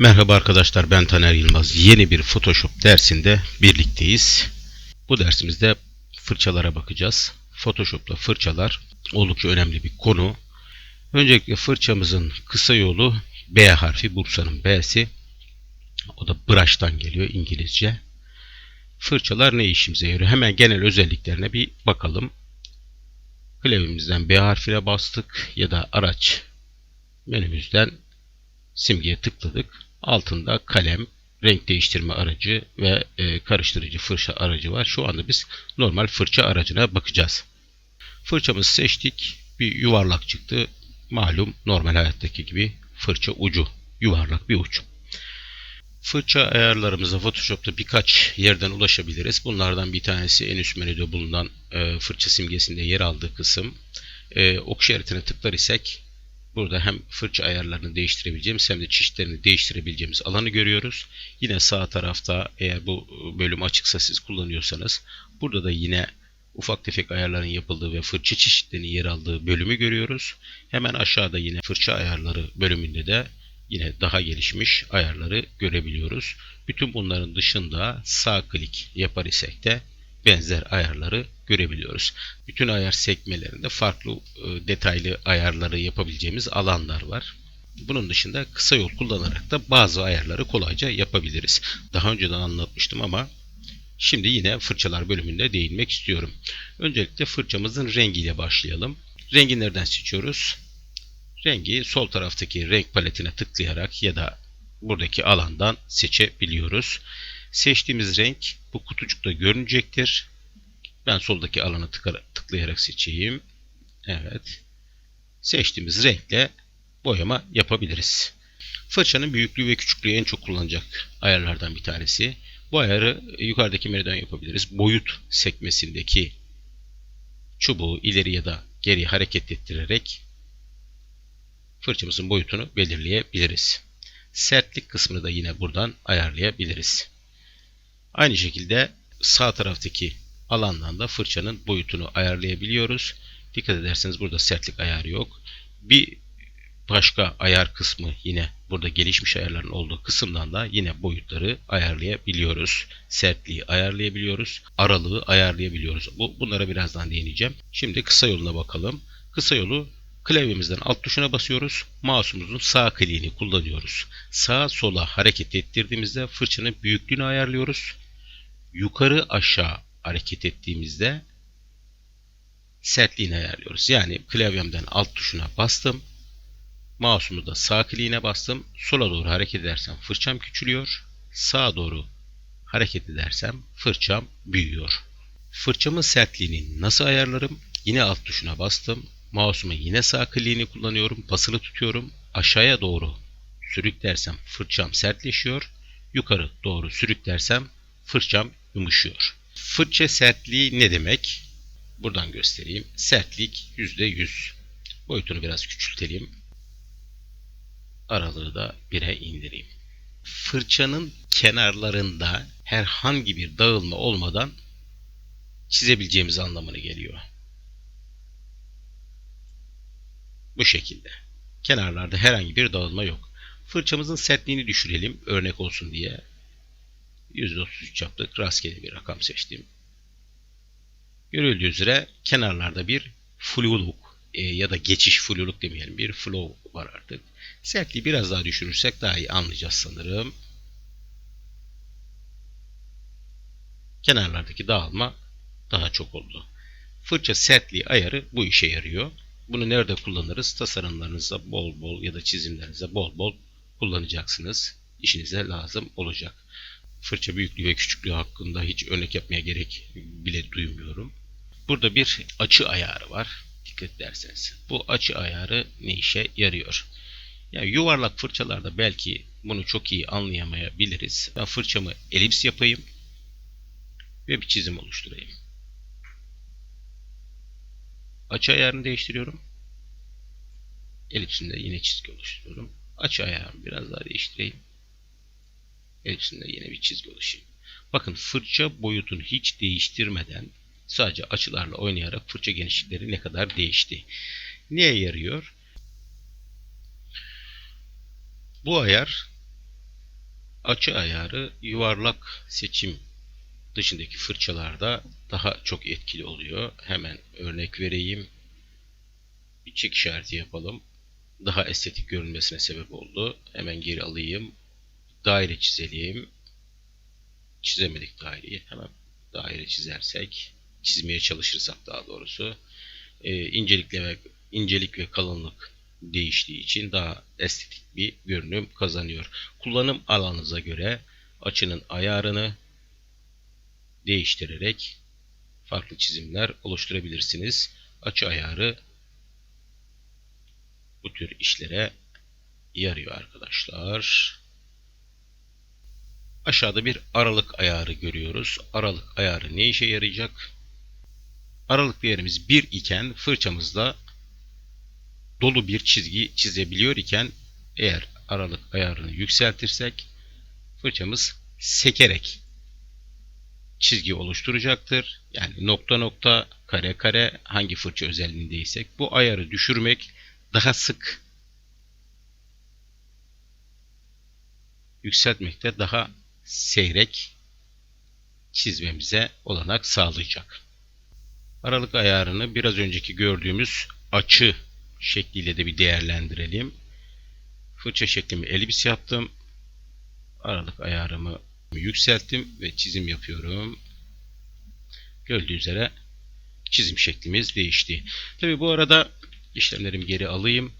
Merhaba arkadaşlar ben Taner Yılmaz. Yeni bir Photoshop dersinde birlikteyiz. Bu dersimizde fırçalara bakacağız. Photoshop'ta fırçalar oldukça önemli bir konu. Öncelikle fırçamızın kısa yolu B harfi, Bursa'nın B'si. O da brush'tan geliyor İngilizce. Fırçalar ne işimize yarıyor? Hemen genel özelliklerine bir bakalım. Klavyemizden B harfine bastık ya da araç menümüzden simgeye tıkladık. Altında kalem, renk değiştirme aracı ve e, karıştırıcı fırça aracı var. Şu anda biz normal fırça aracına bakacağız. Fırçamızı seçtik. Bir yuvarlak çıktı. Malum normal hayattaki gibi fırça ucu. Yuvarlak bir uç. Fırça ayarlarımıza Photoshop'ta birkaç yerden ulaşabiliriz. Bunlardan bir tanesi en üst menüde bulunan e, fırça simgesinde yer aldığı kısım. E, ok işaretine tıklar isek Burada hem fırça ayarlarını değiştirebileceğimiz hem de çeşitlerini değiştirebileceğimiz alanı görüyoruz. Yine sağ tarafta eğer bu bölüm açıksa siz kullanıyorsanız burada da yine ufak tefek ayarların yapıldığı ve fırça çeşitlerinin yer aldığı bölümü görüyoruz. Hemen aşağıda yine fırça ayarları bölümünde de yine daha gelişmiş ayarları görebiliyoruz. Bütün bunların dışında sağ klik yapar isek de benzer ayarları görebiliyoruz. Bütün ayar sekmelerinde farklı e, detaylı ayarları yapabileceğimiz alanlar var. Bunun dışında kısa yol kullanarak da bazı ayarları kolayca yapabiliriz. Daha önceden anlatmıştım ama şimdi yine fırçalar bölümünde değinmek istiyorum. Öncelikle fırçamızın rengiyle başlayalım. Rengi nereden seçiyoruz? Rengi sol taraftaki renk paletine tıklayarak ya da buradaki alandan seçebiliyoruz. Seçtiğimiz renk bu kutucukta görünecektir. Ben soldaki alanı tıklayarak seçeyim. Evet. Seçtiğimiz renkle boyama yapabiliriz. Fırçanın büyüklüğü ve küçüklüğü en çok kullanacak ayarlardan bir tanesi. Bu ayarı yukarıdaki menüden yapabiliriz. Boyut sekmesindeki çubuğu ileri ya da geri hareket ettirerek fırçamızın boyutunu belirleyebiliriz. Sertlik kısmını da yine buradan ayarlayabiliriz. Aynı şekilde sağ taraftaki alandan da fırçanın boyutunu ayarlayabiliyoruz. Dikkat ederseniz burada sertlik ayarı yok. Bir başka ayar kısmı yine burada gelişmiş ayarların olduğu kısımdan da yine boyutları ayarlayabiliyoruz. Sertliği ayarlayabiliyoruz. Aralığı ayarlayabiliyoruz. Bu, bunlara birazdan değineceğim. Şimdi kısa yoluna bakalım. Kısa yolu klavyemizden alt tuşuna basıyoruz. Mouse'umuzun sağ kliğini kullanıyoruz. Sağa sola hareket ettirdiğimizde fırçanın büyüklüğünü ayarlıyoruz. Yukarı aşağı hareket ettiğimizde sertliğini ayarlıyoruz. Yani klavyemden alt tuşuna bastım. Mouse'umu da sağ kliğine bastım. Sola doğru hareket edersem fırçam küçülüyor. Sağa doğru hareket edersem fırçam büyüyor. Fırçamın sertliğini nasıl ayarlarım? Yine alt tuşuna bastım. Mouse'umu yine sağ kliğini kullanıyorum. Basılı tutuyorum. Aşağıya doğru sürüklersem fırçam sertleşiyor. Yukarı doğru sürüklersem fırçam yumuşuyor. Fırça sertliği ne demek? Buradan göstereyim. Sertlik %100. Boyutunu biraz küçültelim. Aralığı da 1'e indireyim. Fırçanın kenarlarında herhangi bir dağılma olmadan çizebileceğimiz anlamına geliyor. Bu şekilde. Kenarlarda herhangi bir dağılma yok. Fırçamızın sertliğini düşürelim örnek olsun diye. %33 yaptık. Rastgele bir rakam seçtim. Görüldüğü üzere kenarlarda bir fluluk e, ya da geçiş fluluk demeyelim bir flow var artık. Sertliği biraz daha düşürürsek daha iyi anlayacağız sanırım. Kenarlardaki dağılma daha çok oldu. Fırça sertliği ayarı bu işe yarıyor. Bunu nerede kullanırız? Tasarımlarınızda bol bol ya da çizimlerinizde bol bol kullanacaksınız. İşinize lazım olacak fırça büyüklüğü ve küçüklüğü hakkında hiç örnek yapmaya gerek bile duymuyorum. Burada bir açı ayarı var. Dikkat ederseniz. Bu açı ayarı ne işe yarıyor? Yani yuvarlak fırçalarda belki bunu çok iyi anlayamayabiliriz. Ben fırçamı elips yapayım ve bir çizim oluşturayım. Açı ayarını değiştiriyorum. Elipsinde yine çizgi oluşturuyorum. Açı ayarını biraz daha değiştireyim. Hepsinde yine bir çizgi oluşayım. Bakın fırça boyutunu hiç değiştirmeden sadece açılarla oynayarak fırça genişlikleri ne kadar değişti. Neye yarıyor? Bu ayar Açı ayarı yuvarlak seçim dışındaki fırçalarda daha çok etkili oluyor. Hemen örnek vereyim. Bir çek işareti yapalım. Daha estetik görünmesine sebep oldu. Hemen geri alayım. Daire çizelim. Çizemedik daireyi. Hemen daire çizersek, çizmeye çalışırsak daha doğrusu e, incelikle ve incelik ve kalınlık değiştiği için daha estetik bir görünüm kazanıyor. Kullanım alanınıza göre açının ayarını değiştirerek farklı çizimler oluşturabilirsiniz. Açı ayarı bu tür işlere yarıyor arkadaşlar. Aşağıda bir aralık ayarı görüyoruz. Aralık ayarı ne işe yarayacak? Aralık değerimiz 1 iken fırçamızda dolu bir çizgi çizebiliyor iken eğer aralık ayarını yükseltirsek fırçamız sekerek çizgi oluşturacaktır. Yani nokta nokta, kare kare hangi fırça özelliğindeysek bu ayarı düşürmek daha sık yükseltmekte daha seyrek çizmemize olanak sağlayacak. Aralık ayarını biraz önceki gördüğümüz açı şekliyle de bir değerlendirelim. Fırça şeklimi elips yaptım. Aralık ayarımı yükselttim ve çizim yapıyorum. Gördüğünüz üzere çizim şeklimiz değişti. Tabi bu arada işlemlerimi geri alayım.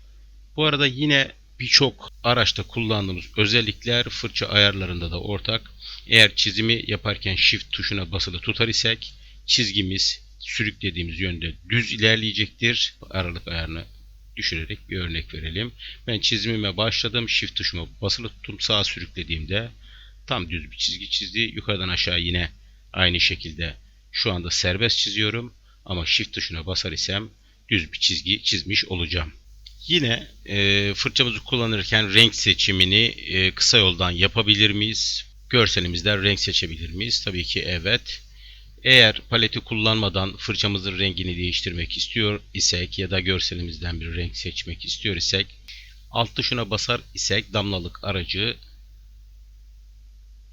Bu arada yine birçok araçta kullandığımız özellikler fırça ayarlarında da ortak. Eğer çizimi yaparken shift tuşuna basılı tutar isek çizgimiz sürüklediğimiz yönde düz ilerleyecektir. Aralık ayarını düşürerek bir örnek verelim. Ben çizimime başladım. Shift tuşuma basılı tuttum. Sağa sürüklediğimde tam düz bir çizgi çizdi. Yukarıdan aşağı yine aynı şekilde şu anda serbest çiziyorum. Ama Shift tuşuna basar isem düz bir çizgi çizmiş olacağım. Yine e, fırçamızı kullanırken renk seçimini e, kısa yoldan yapabilir miyiz? Görselimizden renk seçebilir miyiz? Tabii ki evet. Eğer paleti kullanmadan fırçamızın rengini değiştirmek istiyor isek ya da görselimizden bir renk seçmek istiyor isek alt tuşuna basar isek damlalık aracı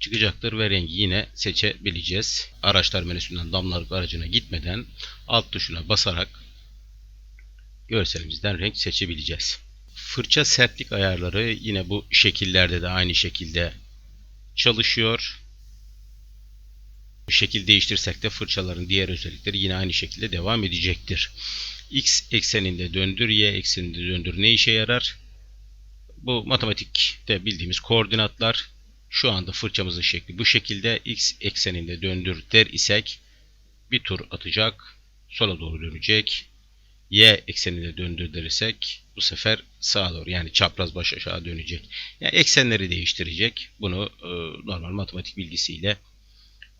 çıkacaktır ve rengi yine seçebileceğiz. Araçlar menüsünden damlalık aracına gitmeden alt tuşuna basarak görselimizden renk seçebileceğiz. Fırça sertlik ayarları yine bu şekillerde de aynı şekilde çalışıyor. Şekil değiştirsek de fırçaların diğer özellikleri yine aynı şekilde devam edecektir. X ekseninde döndür, Y ekseninde döndür ne işe yarar? Bu matematikte bildiğimiz koordinatlar. Şu anda fırçamızın şekli bu şekilde. X ekseninde döndür der isek bir tur atacak. Sola doğru dönecek y eksenine döndür dersek bu sefer sağa doğru yani çapraz baş aşağı dönecek. Yani eksenleri değiştirecek. Bunu e, normal matematik bilgisiyle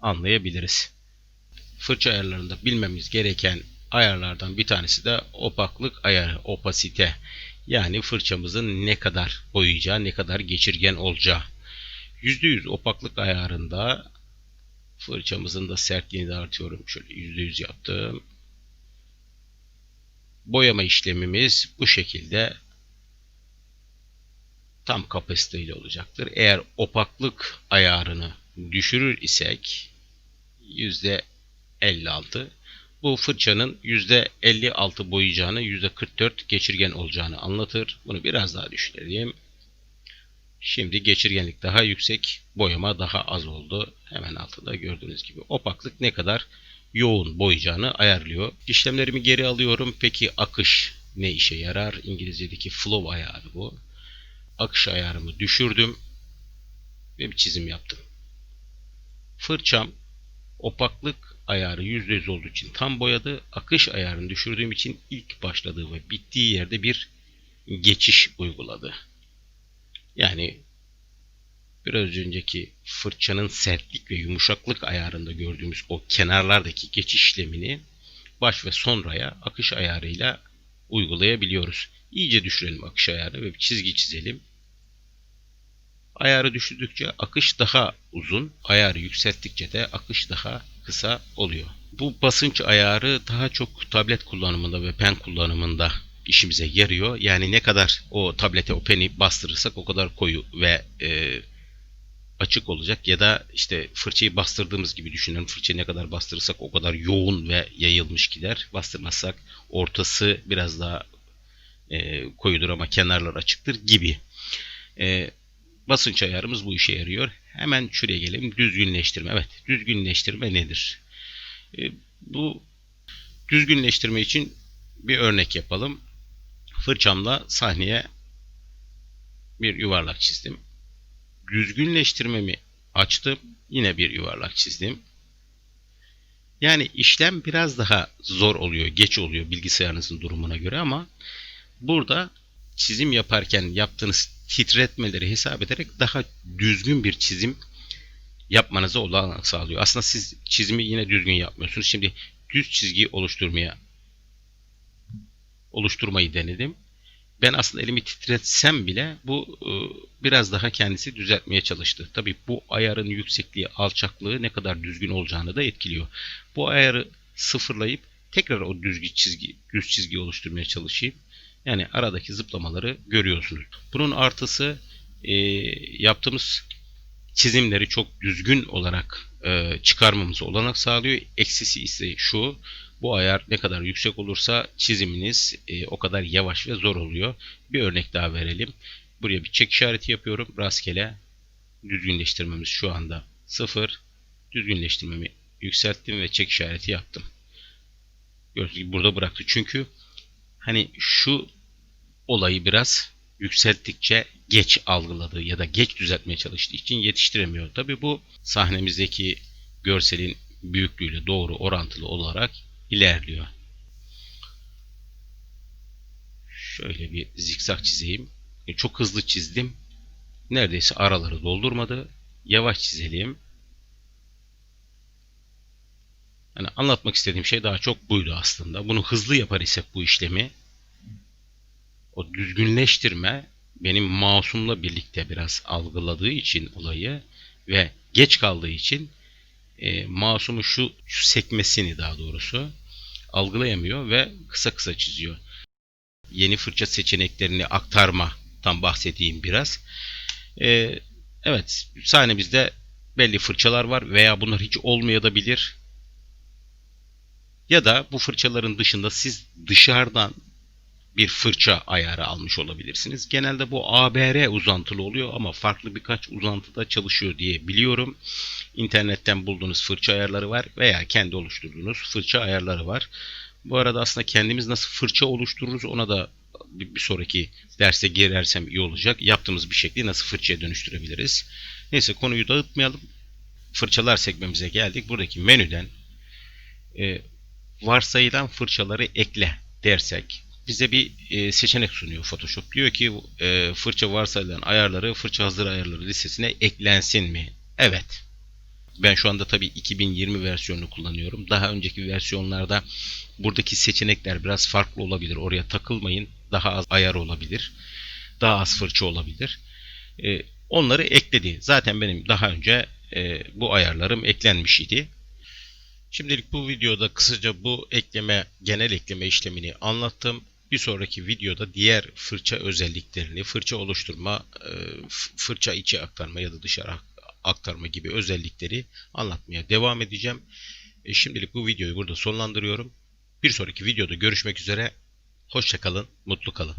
anlayabiliriz. Fırça ayarlarında bilmemiz gereken ayarlardan bir tanesi de opaklık ayarı, opasite. Yani fırçamızın ne kadar boyayacağı, ne kadar geçirgen olacağı. %100 opaklık ayarında fırçamızın da sertliğini de artıyorum. Şöyle %100 yaptım boyama işlemimiz bu şekilde tam kapasiteyle olacaktır. Eğer opaklık ayarını düşürür isek %56 bu fırçanın %56 boyayacağını %44 geçirgen olacağını anlatır. Bunu biraz daha düşürelim. Şimdi geçirgenlik daha yüksek, boyama daha az oldu. Hemen altında gördüğünüz gibi opaklık ne kadar yoğun boyayacağını ayarlıyor. İşlemlerimi geri alıyorum. Peki akış ne işe yarar? İngilizce'deki flow ayarı bu. Akış ayarımı düşürdüm ve bir çizim yaptım. Fırçam opaklık ayarı %100 olduğu için tam boyadı. Akış ayarını düşürdüğüm için ilk başladığı ve bittiği yerde bir geçiş uyguladı. Yani biraz önceki fırçanın sertlik ve yumuşaklık ayarında gördüğümüz o kenarlardaki geçiş işlemini baş ve sonraya akış ayarıyla uygulayabiliyoruz. İyice düşürelim akış ayarını ve bir çizgi çizelim. Ayarı düşürdükçe akış daha uzun, ayarı yükselttikçe de akış daha kısa oluyor. Bu basınç ayarı daha çok tablet kullanımında ve pen kullanımında işimize yarıyor. Yani ne kadar o tablete o peni bastırırsak o kadar koyu ve e, açık olacak ya da işte fırçayı bastırdığımız gibi düşünün. Fırçayı ne kadar bastırırsak o kadar yoğun ve yayılmış gider. Bastırmazsak ortası biraz daha e, koyudur ama kenarlar açıktır gibi. E, basınç ayarımız bu işe yarıyor. Hemen şuraya gelelim. Düzgünleştirme. Evet, düzgünleştirme nedir? E, bu düzgünleştirme için bir örnek yapalım. Fırçamla sahneye bir yuvarlak çizdim. Düzgünleştirmemi açtım. Yine bir yuvarlak çizdim. Yani işlem biraz daha zor oluyor, geç oluyor bilgisayarınızın durumuna göre ama burada çizim yaparken yaptığınız titretmeleri hesap ederek daha düzgün bir çizim yapmanıza olanak sağlıyor. Aslında siz çizimi yine düzgün yapmıyorsunuz. Şimdi düz çizgi oluşturmaya oluşturmayı denedim. Ben aslında elimi titretsem bile bu e, biraz daha kendisi düzeltmeye çalıştı. Tabi bu ayarın yüksekliği, alçaklığı ne kadar düzgün olacağını da etkiliyor. Bu ayarı sıfırlayıp tekrar o düzgün çizgi, düz çizgi oluşturmaya çalışayım. Yani aradaki zıplamaları görüyorsunuz. Bunun artısı e, yaptığımız çizimleri çok düzgün olarak e, çıkarmamızı olanak sağlıyor. Eksisi ise şu. Bu ayar ne kadar yüksek olursa çiziminiz e, o kadar yavaş ve zor oluyor. Bir örnek daha verelim. Buraya bir çek işareti yapıyorum. Rastgele düzgünleştirmemiz şu anda 0. Düzgünleştirmemi yükselttim ve çek işareti yaptım. Gördüğünüz gibi burada bıraktı. Çünkü hani şu olayı biraz yükselttikçe geç algıladığı ya da geç düzeltmeye çalıştığı için yetiştiremiyor. Tabi bu sahnemizdeki görselin büyüklüğüyle doğru orantılı olarak ilerliyor. Şöyle bir zikzak çizeyim. Çok hızlı çizdim. Neredeyse araları doldurmadı. Yavaş çizelim. Yani anlatmak istediğim şey daha çok buydu aslında. Bunu hızlı yapar isek bu işlemi o düzgünleştirme benim masumla birlikte biraz algıladığı için olayı ve geç kaldığı için e, masumu şu, şu sekmesini daha doğrusu algılayamıyor ve kısa kısa çiziyor. Yeni fırça seçeneklerini aktarmadan bahsedeyim biraz. E, evet sahnemizde belli fırçalar var veya bunlar hiç olmayabilir. Ya da bu fırçaların dışında siz dışarıdan bir fırça ayarı almış olabilirsiniz. Genelde bu ABR uzantılı oluyor ama farklı birkaç uzantıda çalışıyor diye biliyorum. İnternetten bulduğunuz fırça ayarları var veya kendi oluşturduğunuz fırça ayarları var. Bu arada aslında kendimiz nasıl fırça oluştururuz ona da bir sonraki derse girersem iyi olacak. Yaptığımız bir şekli nasıl fırçaya dönüştürebiliriz. Neyse konuyu dağıtmayalım. Fırçalar sekmemize geldik. Buradaki menüden e, varsayılan fırçaları ekle dersek bize bir e, seçenek sunuyor Photoshop. Diyor ki e, fırça varsayılan ayarları fırça hazır ayarları listesine eklensin mi? Evet. Ben şu anda tabii 2020 versiyonunu kullanıyorum. Daha önceki versiyonlarda buradaki seçenekler biraz farklı olabilir. Oraya takılmayın. Daha az ayar olabilir. Daha az fırça olabilir. E, onları ekledi. Zaten benim daha önce e, bu ayarlarım eklenmiş idi. Şimdilik bu videoda kısaca bu ekleme, genel ekleme işlemini anlattım. Bir sonraki videoda diğer fırça özelliklerini, fırça oluşturma, e, fırça içi aktarma ya da dışarı aktarma gibi özellikleri anlatmaya devam edeceğim. E, şimdilik bu videoyu burada sonlandırıyorum. Bir sonraki videoda görüşmek üzere. Hoşçakalın, mutlu kalın.